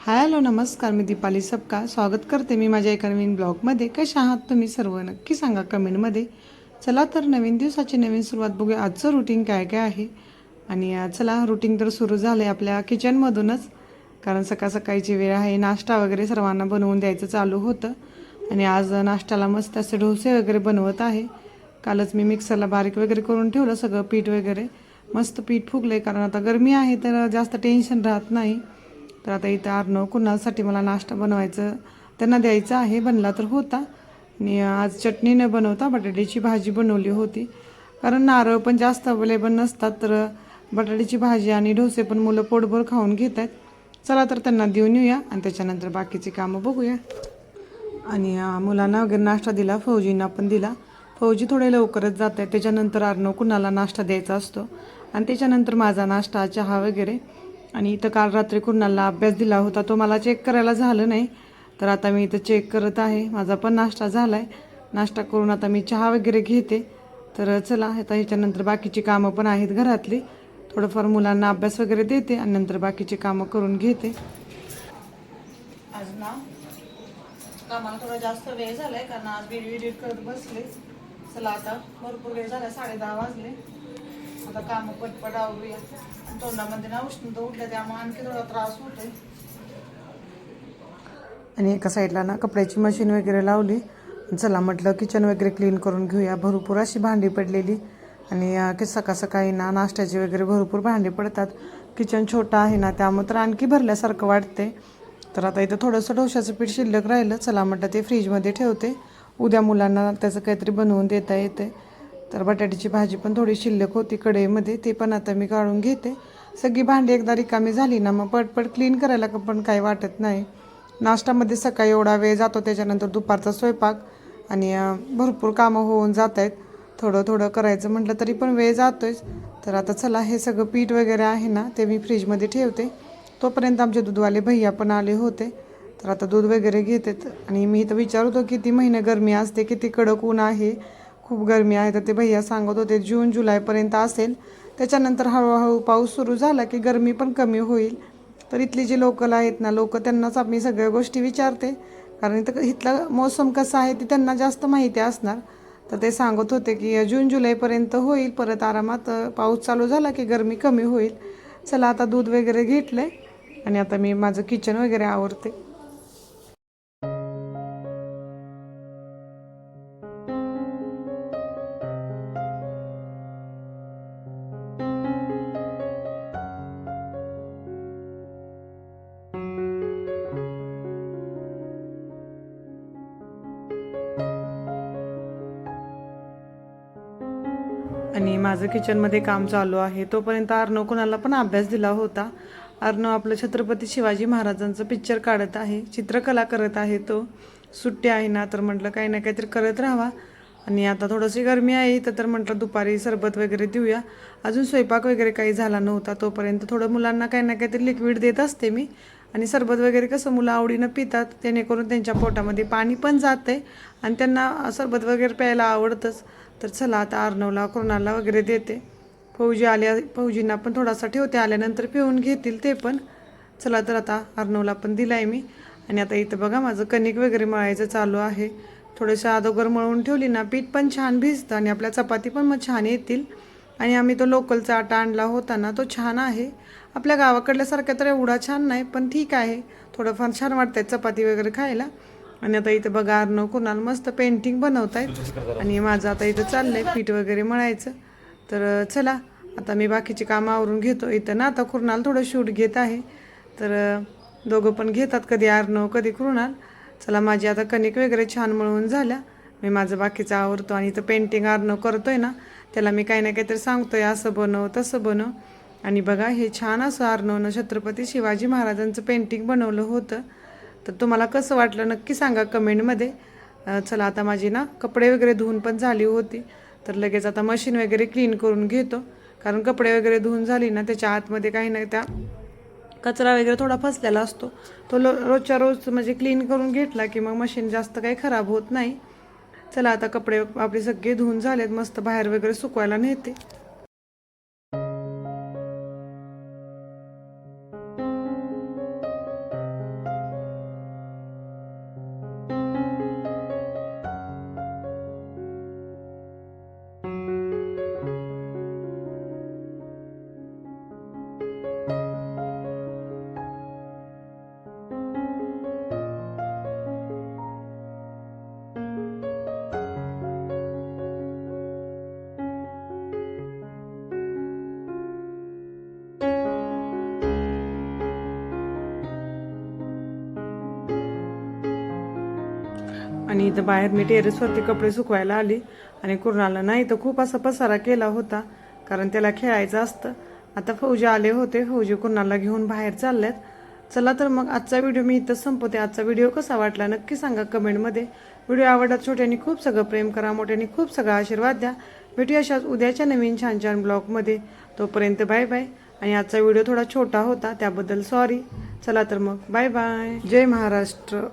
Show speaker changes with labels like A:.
A: Hi hello नमस्कार मी दीपाली सबका स्वागत करते मी माझ्या एका नवीन ब्लॉगमध्ये. कशा आहात तुम्ही सर्व? नक्की सांगा कमेंटमध्ये. चला तर नवीन दिवसाची नवीन सुरुवात बघूया. आजचं रुटीन काय काय आहे? आणि चला रुटीन तर सुरू झालं आहे आपल्या किचनमधूनच कारण सकाळ सकाळची वेळ आहे नाश्ता वगैरे सर्वांना बनवून द्यायचं चालू होतं. आणि आज नाश्त्याला मस्त असे डोसे वगैरे बनवत आहे. कालच मी मिक्सरला बारीक वगैरे करून ठेवलं सगळं पीठ वगैरे. मस्त पीठ फुगलं आहे कारण आता गरमी आहे तर जास्त टेन्शन राहत नाही. तर आता इथं आर्नव कुणासाठी मला नाश्ता बनवायचं त्यांना द्यायचं आहे बनला तर होता. आणि आज चटणी न बनवता बटाट्याची भाजी बनवली होती. कारण नारळ पण जास्त अवेलेबल नसतात तर बटाट्याची भाजी आणि डोसे पण मुलं पोटभर खाऊन घेत आहेत चला तर त्यांना देऊन येऊया आणि त्याच्यानंतर बाकीची कामं बघूया. आणि मुलांना वगैरे नाश्ता दिला फौजींना पण दिला. फौजी थोडे लवकरच जात आहेत त्याच्यानंतर अर्णव कुणाला नाश्ता द्यायचा असतो. आणि त्याच्यानंतर माझा नाश्ता चहा वगैरे. आणि इथं काल रात्री कुणाला अभ्यास दिला होता तो मला चेक करायला झालं नाही. तर आता मी इथं चेक करत आहे. माझा पण नाश्ता झाला आहे नाश्ता करून आता मी चहा वगैरे घेते. तर चला आता ह्याच्यानंतर बाकीची कामं पण आहेत घरातली. थोडंफार मुलांना अभ्यास वगैरे देते आणि नंतर बाकीची कामं करून घेते. आज ना कामाला थोडा जास्त वेळ झालाय कारण आज व्हिडिओ एडिट करत बसले. चला आता भरपूर वेळ झाला साडे दहा वाजले. आता कामं पटपट आवरूया. तोंडामध्ये ना उष्णता उठल्या त्यामुळे आणखी थोडा त्रास होतोय. आणि एका साईडला ना कपड्याची मशीन वगैरे लावली. चला म्हटलं किचन वगैरे क्लीन करून घेऊया. भरपूर अशी भांडी पडलेली. आणि की सकाळ सकाळी ना नाश्त्याची वगैरे भरपूर भांडी पडतात. किचन छोटं आहे ना त्यामुळे तर आणखी भरल्यासारखं वाटते तर आता इथं थोडंसं डोशाचं पीठ शिल्लक राहिलं. चला म्हटलं ते फ्रीजमध्ये ठेवते. उद्या मुलांना त्याचं काहीतरी बनवून देता येते तर बटाट्याची भाजी पण थोडी शिल्लक होती कढईमध्ये ते पण आता मी काढून घेते. सगळी भांडी एकदा रिकामी झाली ना मग पटपट क्लीन करायला का पण काही वाटत नाही. नाश्त्यामध्ये सकाळी एवढा वेळ जातो त्याच्यानंतर दुपारचा स्वयंपाक आणि भरपूर कामं होऊन जात आहेत थोडं थोडं करायचं म्हटलं तरी पण वेळ जातोच तर आता चला हे सगळं पीठ वगैरे आहे ना ते मी फ्रीजमध्ये ठेवते. तोपर्यंत आमचे दूधवाले भैया पण आले होते. तर आता दूध वगैरे घेतात. आणि मी तर विचारतो होतो किती महिने गरमी असते किती कडक ऊन आहे? खूप गरमी आहे. तर ते भैया सांगत होते जून जुलैपर्यंत असेल. त्याच्यानंतर हळूहळू पाऊस सुरू झाला की गरमी पण कमी होईल. तर इथली जी लोकल आहेत ना लोक त्यांनाच मी सगळ्या गोष्टी विचारते. कारण इथं इथला मोसम कसा आहे ते त्यांना जास्त माहिती असणार. तर ते सांगत होते की जून जुलैपर्यंत होईल. परत आरामात पाऊस चालू झाला की गरमी कमी होईल. चला आता दूध वगैरे घेतलं आहे आणि आता मी माझं किचन वगैरे आवरते. माझं किचनमध्ये काम चालू आहे. तोपर्यंत अर्णव कुणाला पण अभ्यास दिला होता. अर्णव आपलं छत्रपती शिवाजी महाराजांचं पिक्चर काढत आहे. चित्रकला करत आहे तो. सुट्टी आहे ना तर म्हटलं काही ना काहीतरी करत राहावा. आणि आता थोडीशी गरमी आहे इथं तर म्हटलं दुपारी सरबत वगैरे देऊया. अजून स्वयंपाक वगैरे काही झाला नव्हता तोपर्यंत थोडं मुलांना काही ना काहीतरी लिक्विड देत असते मी. आणि सरबत वगैरे कसं मुलं आवडीनं पितात जेणेकरून त्यांच्या पोटामध्ये पाणी पण जाते आणि त्यांना सरबत वगैरे प्यायला आवडतंच. तर चला आता अर्णवला कोणाला वगैरे देते. फौजी आल्या फौजींना पण थोडासा ठेवते आल्यानंतर पिऊन घेतील ते पण. चला तर आता अर्णवला पण दिलाय मी. आणि आता इथं बघा माझं कणिक वगैरे मळायचं चालू आहे. थोडंसं अदोगर मळून ठेवली ना पीठ पण छान भिजतं आणि आपल्या चपाती पण मग छान येतील. आणि आम्ही तो लोकलचा आटा आणला होता ना तो छान आहे. आपल्या गावाकडल्यासारखं तर एवढा छान नाही पण ठीक आहे. थोडंफार छान वाटतंय चपाती वगैरे खायला. आणि आता इथं बघा अर्णव कुणाल मस्त पेंटिंग बनवतायत. आणि माझं आता इथं चाललंय पीठ वगैरे मळायचं. तर चला आता मी बाकीची कामं आवरून घेतो. इथं ना आता कुणाल थोडं शूट घेत आहे. तर दोघं पण घेतात कधी अर्णव कधी कुणाल. चला माझी आता कणिक वगैरे छान मळून झाल्या. मी माझं बाकीचं आवरतो. आणि इथं पेंटिंग अर्णव करतोय ना त्याला मी काही ना काहीतरी सांगतोय असं बनव तसं बनव. आणि बघा हे छान असं अर्णवनं छत्रपती शिवाजी महाराजांचं पेंटिंग बनवलं होतं. तर तुम्हाला कसं वाटलं नक्की सांगा कमेंटमध्ये. चला आता माझी ना कपडे वगैरे धुवून पण झाली होती. तर लगेच आता मशीन वगैरे क्लीन करून घेतो. कारण कपडे वगैरे धुवून झाली ना त्याच्या आतमध्ये काही नाही त्या कचरा वगैरे थोडा फसलेला असतो. तो लो रोजच्या रोज म्हणजे क्लीन करून घेतला की मग मशीन जास्त काही खराब होत नाही. चला आता कपडे आपले सगळे धुवून झालेत. मस्त बाहेर वगैरे सुकवायला नेते. आणि इथं बाहेर मी टेरेसवरती कपडे सुकवायला आली. आणि कुरणाला नाही तर खूप असा पसारा केला होता कारण त्याला खेळायचं असतं. आता फौजी आले होते. फौजी कुरणाला घेऊन बाहेर चालल्यात. चला तर मग आजचा व्हिडिओ मी इथं संपवते. आजचा व्हिडिओ कसा वाटला नक्की सांगा कमेंटमध्ये व्हिडिओ आवडला छोट्यांनी खूप सगळं प्रेम करा मोठ्याने खूप सगळा आशीर्वाद द्या. भेटूया अशाच उद्याच्या नवीन छान छान ब्लॉगमध्ये तोपर्यंत बाय बाय आणि आजचा व्हिडिओ थोडा छोटा होता त्याबद्दल सॉरी चला तर मग बाय बाय जय महाराष्ट्र.